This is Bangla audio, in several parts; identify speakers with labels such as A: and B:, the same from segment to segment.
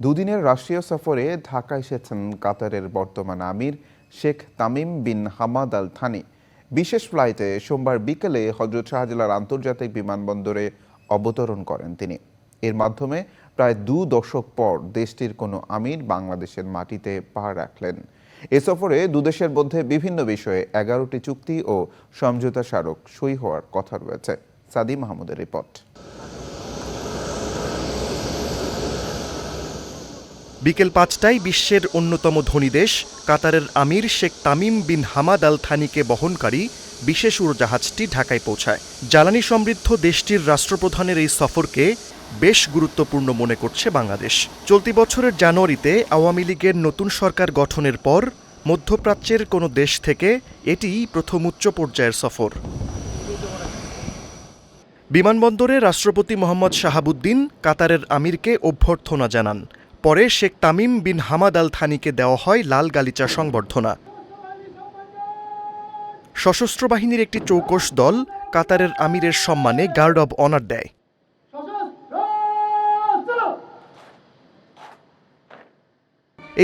A: দুদিনের রাষ্ট্রীয় সফরে ঢাকা এসেছেন কাতারের বর্তমান আমির Sheikh Tamim bin Hamad Al Thani বিশেষ ফ্লাইটে সোমবার বিকেলে হজরত শাহজালাল আন্তর্জাতিক বিমানবন্দরে অবতরণ করেন তিনি। এর মাধ্যমে প্রায় দু দশক পর দেশটির কোনো আমির বাংলাদেশের মাটিতে পা রাখলেন। এ সফরে দুদেশের মধ্যে বিভিন্ন বিষয়ে এগারোটি চুক্তি ও সমঝোতা স্মারক সই হওয়ার কথা রয়েছে। সাদি মাহমুদের রিপোর্ট।
B: বিকেল পাঁচটায় বিশ্বের অন্যতম ধনী দেশ কাতারের আমির Sheikh Tamim bin Hamad Al থানিকে বহনকারী বিশেষ উড়োজাহাজটি ঢাকায় পৌঁছায়। জ্বালানি সমৃদ্ধ দেশটির রাষ্ট্রপ্রধানের এই সফরকে বেশ গুরুত্বপূর্ণ মনে করছে বাংলাদেশ। চলতি বছরের জানুয়ারিতে আওয়ামী লীগের নতুন সরকার গঠনের পর মধ্যপ্রাচ্যের কোনো দেশ থেকে এটিই প্রথম উচ্চ পর্যায়ের সফর। বিমানবন্দরে রাষ্ট্রপতি মোহাম্মদ শাহাবুদ্দিন কাতারের আমিরকে অভ্যর্থনা জানান। পরে Sheikh Tamim bin Hamad Al থানিকে দেওয়া হয় লাল গালিচা সংবর্ধনা। সশস্ত্র বাহিনীর একটি চৌকস দল কাতারের আমিরের সম্মানে গার্ড অব অনার দেয়।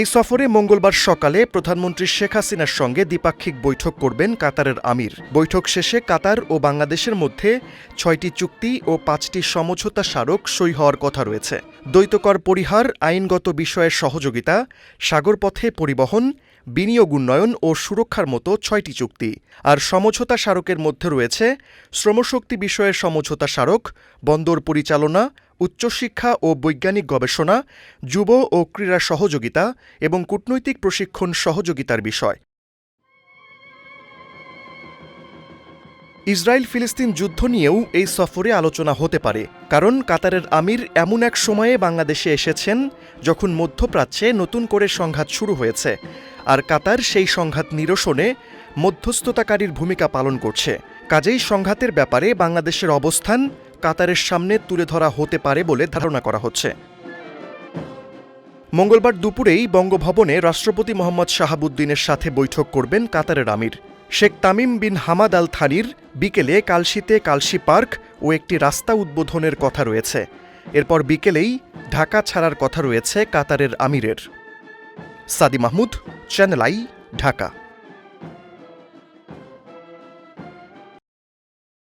B: এই সফরে মঙ্গলবার সকালে প্রধানমন্ত্রী শেখ হাসিনার সঙ্গে দ্বিপাক্ষিক বৈঠক করবেন কাতারের আমির। বৈঠক শেষে কাতার ও বাংলাদেশের মধ্যে ছয়টি চুক্তি ও পাঁচটি সমঝোতা স্মারক সই হওয়ার কথা রয়েছে। দ্বৈতকর পরিহার, আইনগত বিষয়ের সহযোগিতা, সাগরপথে পরিবহন বিনিয়োগ উন্নয়ন ও সুরক্ষার মতো ছয়টি চুক্তি। আর সমঝোতা স্মারকের মধ্যে রয়েছে শ্রমশক্তি বিষয়ের সমঝোতা স্মারক, বন্দর পরিচালনা, উচ্চশিক্ষা ও বৈজ্ঞানিক গবেষণা, যুব ও ক্রীড়া সহযোগিতা এবং কূটনৈতিক প্রশিক্ষণ সহযোগিতার বিষয়। ইসরায়েল ফিলিস্তিন যুদ্ধ নিয়েও এই সফরে আলোচনা হতে পারে, কারণ কাতারের আমির এমন এক সময়ে বাংলাদেশে এসেছেন যখন মধ্যপ্রাচ্যে নতুন করে সংঘাত শুরু হয়েছে। আর কাতার সেই সংঘাত নিরসনে মধ্যস্থতাকারীর ভূমিকা পালন করছে। কাজেই সংঘাতের ব্যাপারে বাংলাদেশের অবস্থান কাতারের সামনে তুলে ধরা হতে পারে বলে ধারণা করা হচ্ছে। মঙ্গলবার দুপুরেই বঙ্গভবনে রাষ্ট্রপতি মোহাম্মদ শাহাবুদ্দিনের সাথে বৈঠক করবেন কাতারের আমির। Sheikh Tamim bin Hamad Al থানির বিকেলে কালশিতে কালশি পার্ক ও একটি রাস্তা উদ্বোধনের কথা রয়েছে। এরপর বিকেলেই ঢাকা ছাড়ার কথা রয়েছে কাতারের আমিরের। Sadi Mahmud channel I Dhaka